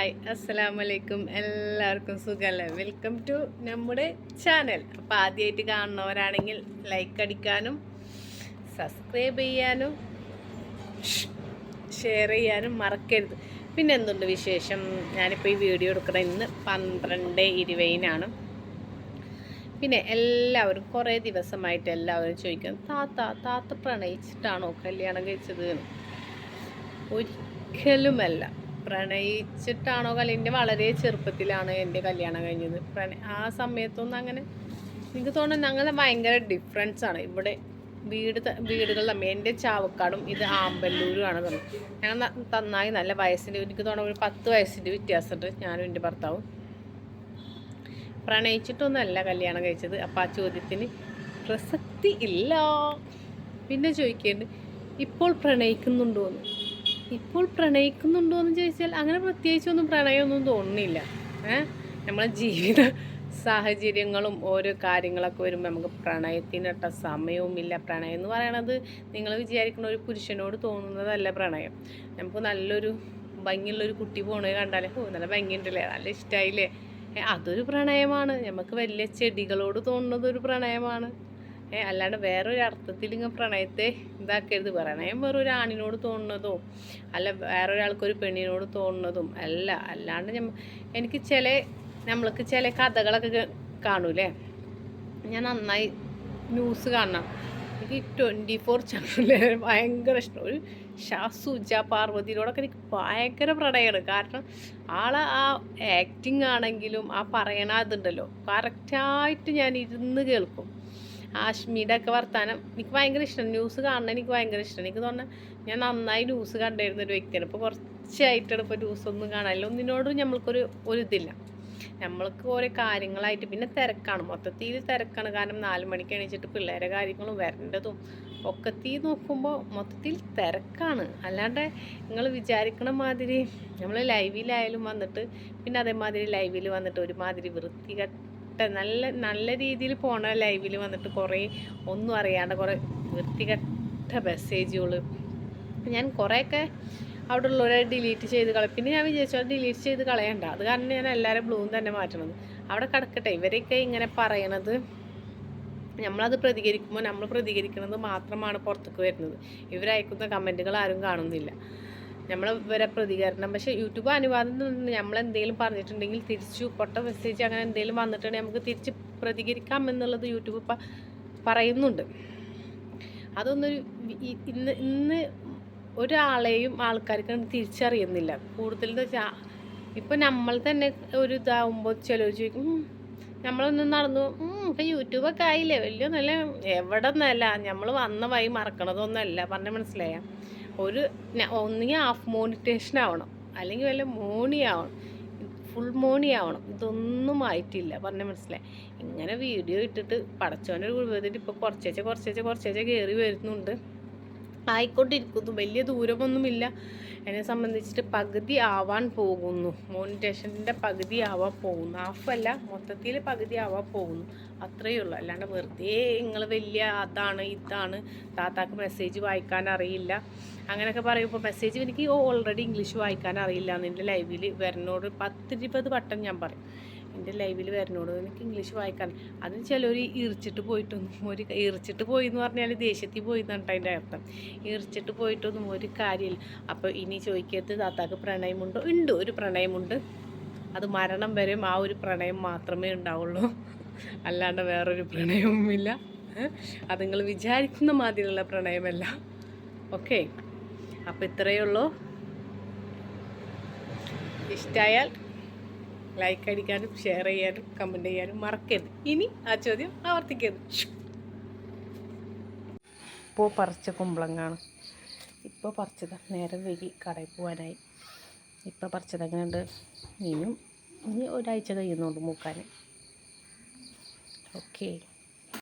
Hi അസ്സലാം വലൈക്കും എല്ലാവർക്കും സുഖമല്ലേ വെൽക്കം ടു നമ്മുടെ ചാനൽ അപ്പോൾ ആദ്യമായിട്ട് കാണുന്നവരാണെങ്കിൽ ലൈക്ക് അടിക്കാനും സബ്സ്ക്രൈബ് ചെയ്യാനും ഷെയർ ചെയ്യാനും മറക്കരുത്. പിന്നെ എന്തുണ്ട് വിശേഷം? ഞാനിപ്പോൾ ഈ വീഡിയോ എടുക്കണം ഇന്ന് പന്ത്രണ്ട് ഇരുപതിനാണ്. പിന്നെ എല്ലാവരും കുറേ ദിവസമായിട്ട് എല്ലാവരും ചോദിക്കും താത്ത താത്ത പ്രണയിച്ചിട്ടാണോ കല്യാണം കഴിച്ചത്? ഒരിക്കലുമല്ല. പ്രണയിച്ചിട്ടാണോ കല്യാണം? എന്റെ വളരെ ചെറുപ്പത്തിലാണ് എന്റെ കല്യാണം കഴിഞ്ഞത്. പ്രണ ആ സമയത്തൊന്നും അങ്ങനെ എനിക്ക് തോന്നുന്നു ഞങ്ങൾ ഭയങ്കര ഡിഫറൻസ് ആണ്. ഇവിടെ വീട് വീടുകൾ തമ്മിൽ എന്റെ ചാവക്കാടും ഇത് ആമ്പല്ലൂരുമാണ് തന്നെ ഞങ്ങൾ നന്നായി നല്ല വയസ്സിന്റെ എനിക്ക് തോന്നുന്നു ഒരു പത്ത് വയസ്സിന്റെ വ്യത്യാസമുണ്ട് ഞാനും എന്റെ ഭർത്താവും. പ്രണയിച്ചിട്ടൊന്നുമല്ല കല്യാണം കഴിച്ചത്. അപ്പോൾ ആ ചോദ്യത്തിന് പ്രസക്തി ഇല്ല. പിന്നെ ചോദിക്കേണ്ടത് ഇപ്പോൾ പ്രണയിക്കുന്നുണ്ടോ എന്ന് ഇപ്പോൾ പ്രണയിക്കുന്നുണ്ടോ എന്ന് ചോദിച്ചാൽ അങ്ങനെ പ്രത്യേകിച്ചൊന്നും പ്രണയമൊന്നും തോന്നുന്നില്ല. ഏഹ് നമ്മളെ ജീവിത സാഹചര്യങ്ങളും ഓരോ കാര്യങ്ങളൊക്കെ വരുമ്പോൾ നമുക്ക് പ്രണയത്തിനൊട്ട സമയവുമില്ല. പ്രണയം എന്ന് പറയണത് നിങ്ങൾ വിചാരിക്കുന്ന ഒരു പുരുഷനോട് തോന്നുന്നതല്ല പ്രണയം. നമുക്ക് നല്ലൊരു ഭംഗിയുള്ളൊരു കുട്ടി പോണത് കണ്ടാലേ ഓ നല്ല ഭംഗിയുണ്ടല്ലേ നല്ല ഇഷ്ടമായില്ലേ അതൊരു പ്രണയമാണ്. നമുക്ക് വലിയ ചെടികളോട് തോന്നുന്നത് ഒരു പ്രണയമാണ്. അല്ലാണ്ട് വേറൊരു അർത്ഥത്തിൽ ഇങ്ങനെ പ്രണയത്തെ ഇതാക്കരുത്. പ്രണയം വേറൊരു ആണിനോട് തോന്നുന്നതോ അല്ല വേറൊരാൾക്കൊരു പെണ്ണിനോട് തോന്നുന്നതും അല്ല. അല്ലാണ്ട് എനിക്ക് ചില നമ്മൾക്ക് ചില കഥകളൊക്കെ കാണൂലേ? ഞാൻ നന്നായി ന്യൂസ് കാണണം. എനിക്ക് ട്വന്റി ഫോർ ചാനലിൽ ഭയങ്കര ഇഷ്ടം. ഒരു ഷാ സുജ പാർവതിയോടൊക്കെ എനിക്ക് ഭയങ്കര പ്രണയമാണ് കാരണം ആളെ ആ ആക്ടിങ് ആണെങ്കിലും ആ പറയണ അതുണ്ടല്ലോ. കറക്റ്റായിട്ട് ഞാൻ ഇരുന്ന് കേൾക്കും. ആഷ്മിയുടെ ഒക്കെ വർത്താനം. എനിക്ക് ഭയങ്കര ഇഷ്ടം. ന്യൂസ് കാണണം എനിക്ക് ഭയങ്കര ഇഷ്ടം. എനിക്ക് തോന്നുന്നത് ഞാൻ നന്നായി ന്യൂസ് കണ്ടിരുന്ന ഒരു വ്യക്തിയാണ്. ഇപ്പോൾ കുറച്ചായിട്ടാണ് ഇപ്പോൾ ന്യൂസ് ഒന്നും കാണാനില്ല ഒന്നിനോടും നമ്മൾക്കൊരു ഒരു ഇതില്ല. നമ്മൾക്ക് ഓരോ കാര്യങ്ങളായിട്ട് പിന്നെ തിരക്കാണ്. മൊത്തത്തിൽ തിരക്കാണ്. കാരണം നാല് മണിക്ക് എണീച്ചിട്ട് പിള്ളേരെ കാര്യങ്ങളും വരേണ്ടതും തീ നോക്കുമ്പോൾ മൊത്തത്തിൽ തിരക്കാണ്. അല്ലാണ്ട് നിങ്ങൾ വിചാരിക്കണ മാതിരി നമ്മൾ ലൈവിലായാലും വന്നിട്ട് പിന്നെ അതേമാതിരി ലൈവിൽ വന്നിട്ട് ഒരുമാതിരി വൃത്തികെട്ട നല്ല നല്ല രീതിയിൽ പോണ ലൈവിൽ വന്നിട്ട് കുറേ ഒന്നും അറിയാണ്ട് കുറേ വൃത്തികെട്ട മെസ്സേജുകൾ ഞാൻ കുറേയൊക്കെ അവിടെ ഉള്ളവരെ ഡിലീറ്റ് ചെയ്ത് കളയും. പിന്നെ ഞാൻ വിചാരിച്ചു അത് ഡിലീറ്റ് ചെയ്ത് കളയണ്ട. അത് കാരണം ഞാൻ എല്ലാവരും ബ്ലൂം തന്നെ മാറ്റണത്. അവിടെ കിടക്കട്ടെ. ഇവരൊക്കെ ഇങ്ങനെ പറയണത് നമ്മളത് പ്രതികരിക്കുമ്പോൾ നമ്മൾ പ്രതികരിക്കുന്നത് മാത്രമാണ് പുറത്തേക്ക് വരുന്നത്. ഇവരയക്കുന്ന കമന്റുകൾ ആരും കാണുന്നില്ല. നമ്മൾ വരെ പ്രതികരണം. പക്ഷേ യൂട്യൂബ് അനുവാദം നമ്മൾ എന്തെങ്കിലും പറഞ്ഞിട്ടുണ്ടെങ്കിൽ തിരിച്ചു പൊട്ട മെസ്സേജ് അങ്ങനെ എന്തെങ്കിലും വന്നിട്ടുണ്ടെങ്കിൽ നമുക്ക് തിരിച്ച് പ്രതികരിക്കാം എന്നുള്ളത് യൂട്യൂബ് പറയുന്നുണ്ട്. അതൊന്നൊരു ഇന്ന് ഇന്ന് ഒരാളെയും ആൾക്കാർക്ക് തിരിച്ചറിയുന്നില്ല. കൂടുതൽ എന്ന് വെച്ചാൽ ഇപ്പം നമ്മൾ തന്നെ ഒരു ഇതാവുമ്പോൾ ചിലർ ചോദിക്കും നമ്മളൊന്നും നടന്നു ഇപ്പം യൂട്യൂബൊക്കെ ആയില്ലേ? വലിയ നല്ല എവിടെ നിന്നല്ല നമ്മൾ വന്ന വഴി മറക്കണതൊന്നുമല്ല പറഞ്ഞ മനസ്സിലായ? ഒരു ഒന്നുകിൽ ഹാഫ് മോണിറ്റേഷൻ ആവണം. അല്ലെങ്കിൽ വല്ല മോണി ആവണം. ഫുൾ മോണി ആവണം. ഇതൊന്നും ആയിട്ടില്ല. പറഞ്ഞ മനസ്സിലായി. ഇങ്ങനെ വീഡിയോ ഇട്ടിട്ട് പടച്ചോന്റെ കുടുംബത്തിൽ ഇപ്പോൾ കുറച്ചേച്ച് കുറച്ചേച്ച് കുറച്ചേച്ച് കയറി വരുന്നുണ്ട്. ആയിക്കൊണ്ടിരിക്കുന്നു. വലിയ ദൂരമൊന്നുമില്ല. എന്നെ സംബന്ധിച്ചിട്ട് പകുതി ആവാൻ പോകുന്നു. മോണിറ്റേഷന്റെ പകുതി ആവാൻ പോകുന്നു. ഹാഫല്ല. മൊത്തത്തിൽ പകുതി ആവാൻ പോകുന്നു. അത്രയേ ഉള്ളൂ. അല്ലാണ്ട് വെറുതെ നിങ്ങൾ വലിയ അതാണ് ഇതാണ് താത്താക്ക് മെസ്സേജ് വായിക്കാൻ അറിയില്ല. അങ്ങനെയൊക്കെ പറയുമ്പോൾ മെസ്സേജ് എനിക്ക് ഓൾറെഡി ഇംഗ്ലീഷ് വായിക്കാൻ അറിയില്ല. നിന്റെ ലൈവിൽ വരണോട് പത്തിരുപത് വട്ടം ഞാൻ പറയും. എന്റെ ലൈവിൽ വരണോട് എനിക്ക് ഇംഗ്ലീഷ് വായിക്കാൻ അതിന് ചിലർ ഈർച്ചിട്ട് പോയിട്ടൊന്നും ഒരു ഈർച്ചിട്ട് പോയി എന്ന് പറഞ്ഞാൽ ദേഷ്യത്തിൽ പോയി എന്നാണ് അതിന്റെ അർത്ഥം. ഈർച്ചിട്ട് പോയിട്ടൊന്നും ഒരു കാര്യമില്ല. അപ്പോൾ ഇനി ചോദിക്കരുത് താത്താക്ക് പ്രണയമുണ്ടോ? ഉണ്ട് ഒരു പ്രണയമുണ്ട്. അത് മരണം വരെയും ആ ഒരു പ്രണയം മാത്രമേ ഉണ്ടാവുള്ളൂ. അല്ലാണ്ട് വേറൊരു പ്രണയവുമില്ല? അത് നിങ്ങൾ വിചാരിക്കുന്ന മാതിരിയുള്ള പ്രണയമല്ല. ഓക്കെ? അപ്പോൾ ഇത്രയേ ഉള്ളൂ. ഇഷ്ടമായാൽ ലൈക്ക് അടിക്കാനും ഷെയർ ചെയ്യാനും കമന്റ് ചെയ്യാനും മറക്കരുത്. ഇനി ആ ചോദ്യം ആവർത്തിക്കരുത്. ഇപ്പോൾ പറിച്ച കുമ്പളങ്ങാണ്. ഇപ്പോൾ പറിച്ചത്. നേരം വൈകി കടയിൽ പോകാനായി ഇപ്പോൾ പറിച്ചത് എങ്ങനെയുണ്ട്? ഇനിയും ഇനി ഒരാഴ്ച കഴിയുന്നുണ്ട് മൂക്കാൻ. ഓക്കേ